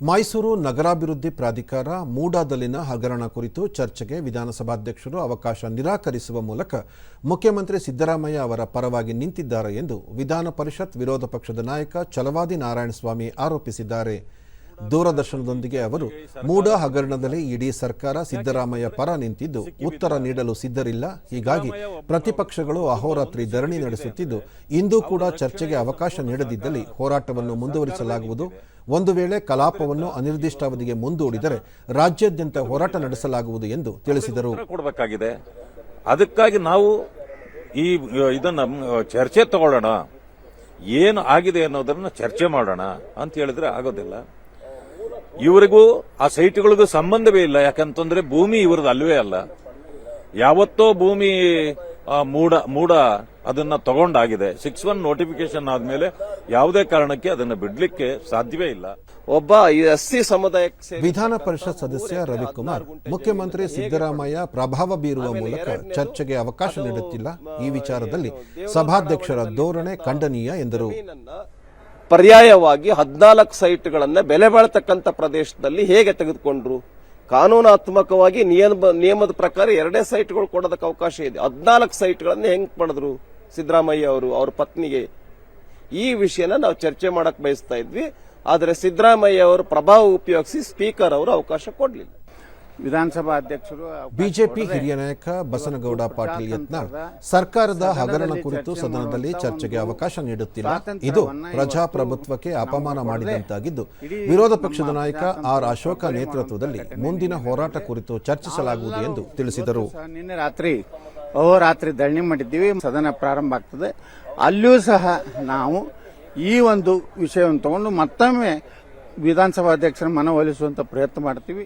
ಮೈಸೂರು ನಗರಾಭಿವೃದ್ಧಿ ಪ್ರಾಧಿಕಾರ ಮೂಡಾದಲ್ಲಿನ ಹಗರಣ ಕುರಿತು ಚರ್ಚೆಗೆ ವಿಧಾನಸಭಾಧ್ಯಕ್ಷರು ಅವಕಾಶ ನಿರಾಕರಿಸುವ ಮೂಲಕ ಮುಖ್ಯಮಂತ್ರಿ ಸಿದ್ದರಾಮಯ್ಯ ಅವರ ಪರವಾಗಿ ನಿಂತಿದ್ದಾರೆ ಎಂದು ವಿಧಾನ ಪರಿಷತ್ ವಿರೋಧ ಪಕ್ಷದ ನಾಯಕ ಚಲವಾದಿ ನಾರಾಯಣಸ್ವಾಮಿ ಆರೋಪಿಸಿದ್ದಾರೆ. ದೂರದರ್ಶನದೊಂದಿಗೆ ಅವರು ಮೂಡ ಹಗರಣದಲ್ಲಿ ಇಡೀ ಸರ್ಕಾರ ಸಿದ್ದರಾಮಯ್ಯ ಪರ ನಿಂತಿದ್ದು, ಉತ್ತರ ನೀಡಲು ಸಿದ್ಧರಿಲ್ಲ. ಹೀಗಾಗಿ ಪ್ರತಿಪಕ್ಷಗಳು ಅಹೋರಾತ್ರಿ ಧರಣಿ ನಡೆಸುತ್ತಿದ್ದು, ಇಂದು ಕೂಡ ಚರ್ಚೆಗೆ ಅವಕಾಶ ನೀಡದಿದ್ದಲ್ಲಿ ಹೋರಾಟವನ್ನು ಮುಂದುವರಿಸಲಾಗುವುದು. ಒಂದು ವೇಳೆ ಕಲಾಪವನ್ನು ಅನಿರ್ದಿಷ್ಟಾವಧಿಗೆ ಮುಂದೂಡಿದರೆ ರಾಜ್ಯಾದ್ಯಂತ ಹೋರಾಟ ನಡೆಸಲಾಗುವುದು ಎಂದು ತಿಳಿಸಿದರು. ಅದಕ್ಕಾಗಿ ನಾವು ಈ, ಇದನ್ನ, ಚರ್ಚೆ ತಗೊಳ್ಳೋಣ. ಏನು ಆಗಿದೆ ಅನ್ನೋದನ್ನ ಚರ್ಚೆ ಮಾಡೋಣ ಅಂತ ಹೇಳಿದ್ರೆ ಆಗೋದಿಲ್ಲ. ಇವರಿಗೂ ಆ ಸೈಟ್ಗಳಿಗೂ ಸಂಬಂಧವೇ ಇಲ್ಲ. ಯಾಕಂತಂದ್ರೆ ಭೂಮಿ ಇವ್ರದ್ದು ಅಲ್ವೇ ಅಲ್ಲ. ಯಾವತ್ತೋ ಭೂಮಿ ಮೂಡ ಮೂಡ ಅದನ್ನ ತಗೊಂಡಾಗಿದೆ. ಸಿಕ್ಸ್ ಒನ್ ನೋಟಿಫಿಕೇಶನ್ ಆದ್ಮೇಲೆ ಯಾವುದೇ ಕಾರಣಕ್ಕೆ ಅದನ್ನ ಬಿಡ್ಲಿಕ್ಕೆ ಸಾಧ್ಯವೇ ಇಲ್ಲ. ಒಬ್ಬ ಎಸ್ ಸಿ ಸಮುದಾಯಕ್ಕೆ ವಿಧಾನ ಪರಿಷತ್ ಸದಸ್ಯ ರವಿಕುಮಾರ್ ಮುಖ್ಯಮಂತ್ರಿ ಸಿದ್ದರಾಮಯ್ಯ ಪ್ರಭಾವ ಬೀರುವ ಮೂಲಕ ಚರ್ಚೆಗೆ ಅವಕಾಶ ನೀಡುತ್ತಿಲ್ಲ. ಈ ವಿಚಾರದಲ್ಲಿ ಸಭಾಧ್ಯಕ್ಷರ ಧೋರಣೆ ಖಂಡನೀಯ ಎಂದರು. ಪರ್ಯಾಯವಾಗಿ ಹದಿನಾಲ್ಕು ಸೈಟ್ಗಳನ್ನು ಬೆಲೆ ಬಾಳ್ತಕ್ಕಂಥ ಪ್ರದೇಶದಲ್ಲಿ ಹೇಗೆ ತೆಗೆದುಕೊಂಡ್ರು? ಕಾನೂನಾತ್ಮಕವಾಗಿ ನಿಯಮ, ನಿಯಮದ ಪ್ರಕಾರ ಎರಡೇ ಸೈಟ್ಗಳು ಕೊಡೋದಕ್ಕೆ ಅವಕಾಶ ಇದೆ. ಹದಿನಾಲ್ಕು ಸೈಟ್ಗಳನ್ನು ಹೆಂಗ್ ಪಡೆದ್ರು ಸಿದ್ದರಾಮಯ್ಯ ಅವರು, ಅವ್ರ ಪತ್ನಿಗೆ? ಈ ವಿಷಯನ ನಾವು ಚರ್ಚೆ ಮಾಡಕ್ ಬಯಸ್ತಾ ಇದ್ವಿ. ಆದರೆ ಸಿದ್ದರಾಮಯ್ಯ ಅವರು ಪ್ರಭಾವ ಉಪಯೋಗಿಸಿ ಸ್ಪೀಕರ್ ಅವರು ಅವಕಾಶ ಕೊಡ್ಲಿಲ್ಲ. ವಿಧಾನಸಭಾ ಅಧ್ಯಕ್ಷರು ಬಿಜೆಪಿ ಹಿರಿಯ ನಾಯಕ ಬಸನಗೌಡ ಪಾಟೀಲ್ ಯತ್ನ ಸರ್ಕಾರದ ಹಗರಣ ಕುರಿತು ಸದನದಲ್ಲಿ ಚರ್ಚೆಗೆ ಅವಕಾಶ ನೀಡುತ್ತಿಲ್ಲ. ಇದು ಪ್ರಜಾಪ್ರಭುತ್ವಕ್ಕೆ ಅಪಮಾನ ಮಾಡಿದಂತಾಗಿದ್ದು. ವಿರೋಧ ಪಕ್ಷದ ನಾಯಕ ಆರ್ ಅಶೋಕ ನೇತೃತ್ವದಲ್ಲಿ ಮುಂದಿನ ಹೋರಾಟ ಕುರಿತು ಚರ್ಚಿಸಲಾಗುವುದು ಎಂದು ತಿಳಿಸಿದರು. ನಿನ್ನೆ ರಾತ್ರಿ ಅಹೋರಾತ್ರಿ ಧರಣಿ ಮಾಡಿದ್ದೀವಿ. ಸದನ ಪ್ರಾರಂಭ ಆಗ್ತದೆ. ಅಲ್ಲಿಯೂ ಸಹ ನಾವು ಈ ಒಂದು ವಿಷಯವನ್ನು ತಗೊಂಡು ಮತ್ತೊಮ್ಮೆ ವಿಧಾನಸಭಾ ಅಧ್ಯಕ್ಷರ ಮನವೊಲಿಸುವಂತ ಪ್ರಯತ್ನ ಮಾಡ್ತೀವಿ.